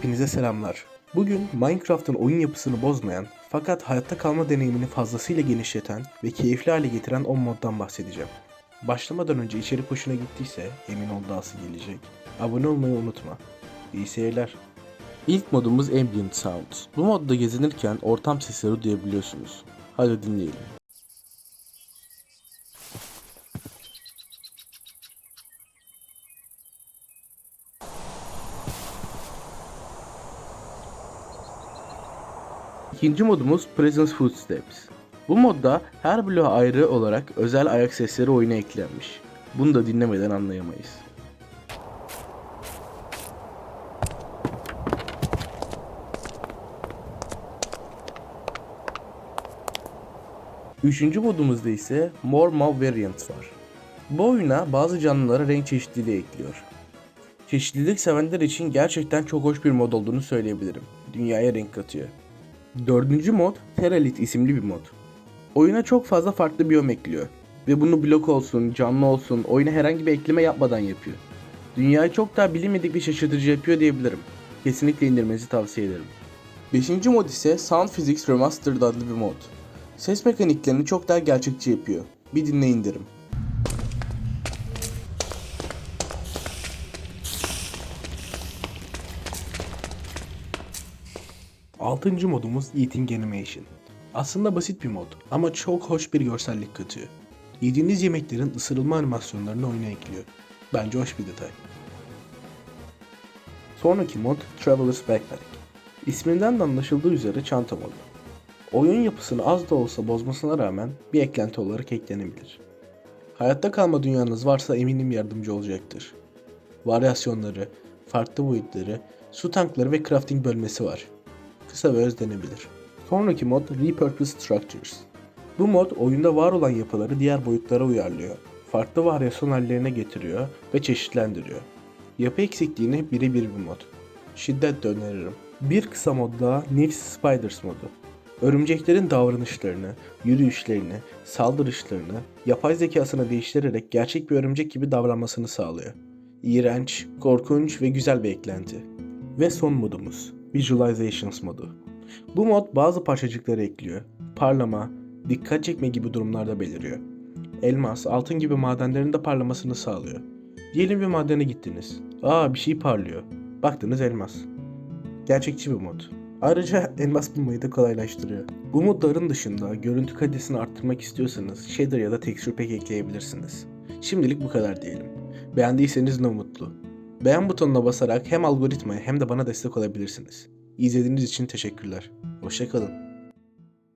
Hepinize selamlar. Bugün Minecraft'ın oyun yapısını bozmayan fakat hayatta kalma deneyimini fazlasıyla genişleten ve keyifli hale getiren 10 moddan bahsedeceğim. Başlamadan önce içerik hoşuna gittiyse emin ol dahası gelecek. Abone olmayı unutma. İyi seyirler. İlk modumuz Ambient Sound. Bu modda gezinirken ortam sesleri duyabiliyorsunuz. Hadi dinleyelim. İkinci modumuz Presence Footsteps. Bu modda her bloğa ayrı olarak özel ayak sesleri oyuna eklenmiş. Bunu da dinlemeden anlayamayız. Üçüncü modumuzda ise More Mob Variant var. Bu oyuna bazı canlılara renk çeşitliliği ekliyor. Çeşitlilik sevenler için gerçekten çok hoş bir mod olduğunu söyleyebilirim. Dünyaya renk katıyor. Dördüncü mod Teralit isimli bir mod. Oyuna çok fazla farklı biyom ekliyor. Ve bunu blok olsun, canlı olsun, oyuna herhangi bir ekleme yapmadan yapıyor. Dünyayı çok daha bilinmedik bir şaşırtıcı yapıyor diyebilirim. Kesinlikle indirmenizi tavsiye ederim. Beşinci mod ise Sound Physics Remastered adlı bir mod. Ses mekaniklerini çok daha gerçekçi yapıyor. Bir dinleyin derim. Altıncı modumuz Eating Animation. Aslında basit bir mod ama çok hoş bir görsellik katıyor. Yediğiniz yemeklerin ısırılma animasyonlarını oyuna ekliyor. Bence hoş bir detay. Sonraki mod Traveler's Backpack. İsminden de anlaşıldığı üzere çanta modu. Oyun yapısını az da olsa bozmasına rağmen bir eklenti olarak eklenebilir. Hayatta kalma dünyanız varsa eminim yardımcı olacaktır. Varyasyonları, farklı boyutları, su tankları ve crafting bölmesi var kısa ve özlenebilir. Sonraki mod Repurposed Structures. Bu mod oyunda var olan yapıları diğer boyutlara uyarlıyor. Farklı varyasyon hallerine getiriyor ve çeşitlendiriyor. Yapı eksikliğine birebir bir mod. Şiddetle öneririm. Bir kısa mod daha Nifs Spiders modu. Örümceklerin davranışlarını, yürüyüşlerini, saldırışlarını yapay zekasına değiştirerek gerçek bir örümcek gibi davranmasını sağlıyor. İğrenç, korkunç ve güzel bir eklenti. Ve son modumuz Visualizations modu. Bu mod bazı parçacıkları ekliyor. Parlama, dikkat çekme gibi durumlarda beliriyor. Elmas, altın gibi madenlerin de parlamasını sağlıyor. Diyelim bir madene gittiniz. Aa bir şey parlıyor. Baktınız elmas. Gerçekçi bir mod. Ayrıca elmas bulmayı da kolaylaştırıyor. Bu modların dışında görüntü kalitesini arttırmak istiyorsanız shader ya da texture pack ekleyebilirsiniz. Şimdilik bu kadar diyelim. Beğendiyseniz ne mutlu. Beğen butonuna basarak hem algoritmaya hem de bana destek olabilirsiniz. İzlediğiniz için teşekkürler. Hoşçakalın.